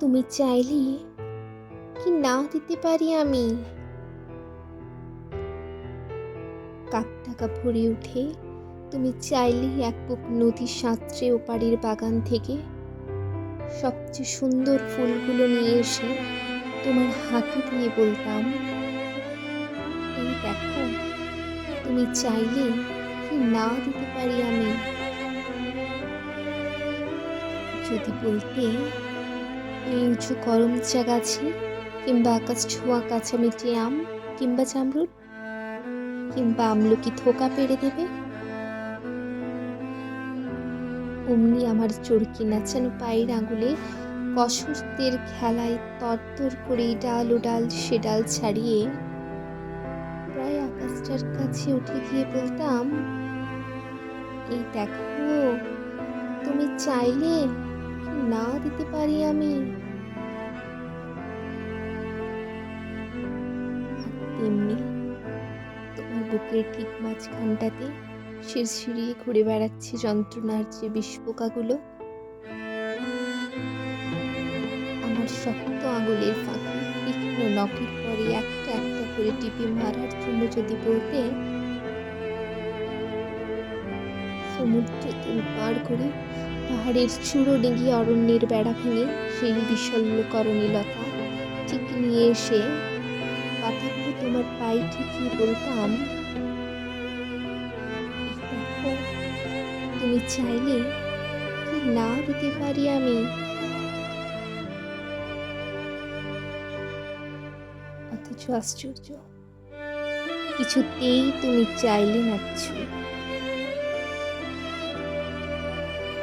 তুমি চাইলে কি না দিতে পারি আমি? কাকটাকা ভরে উঠে তুমি চাইলেই এক বুক নদী সাঁতরে ওপারের বাগান থেকে সবচেয়ে সুন্দর ফুলগুলো নিয়ে এসে তোমার হাতে দিয়ে বলতাম, এই দেখো, তুমি চাইলে কি না দিতে পারি আমি? যদি বলতে উঁচু করমচা গাছে, কিংবা আকাশ ছোঁয়া কাছামিটি আম, কিংবা জামরুল, কিংবা আমলকি থোকা পেরে দেবে। অমনি আমার চড়কি নাচানো পায়ের আঙুলে কসরতের খেলায় তরতর করে ডাল ও ডাল সে ডাল ছাড়িয়ে প্রায় আকাশটার কাছে উঠে গিয়ে বলতাম, এই দেখো, তুমি চাইলে না দিতে পারি আমি? তেমনি তোমার বুকের ঠিক মাঝখানটাতে শিরশিরিয়ে ঘুরে বেড়াচ্ছে যন্ত্রণার যে বিষপোকাগুলো আমার শক্ত আঙুলের ফাঁকে তীক্ষ্ণ নখের পরে একটা একটা করে টিপে মারার জন্য যদি বলতে সমুদ্র তুমি পার করে পাহাড়ের চূড়ো ডিঙিয়ে অরণ্যের বেড়া ভেঙে সেই বিশল্যকরণী লতা ঠিক নিয়ে এসে পাতাগুলো তোমার পায়ে ঠিকিয়ে বলতাম। তুমি চাইলে কি না দিতে পারি আমি? অথচ আশ্চর্য, কিছুতেই তুমি চাইলে না কিছু।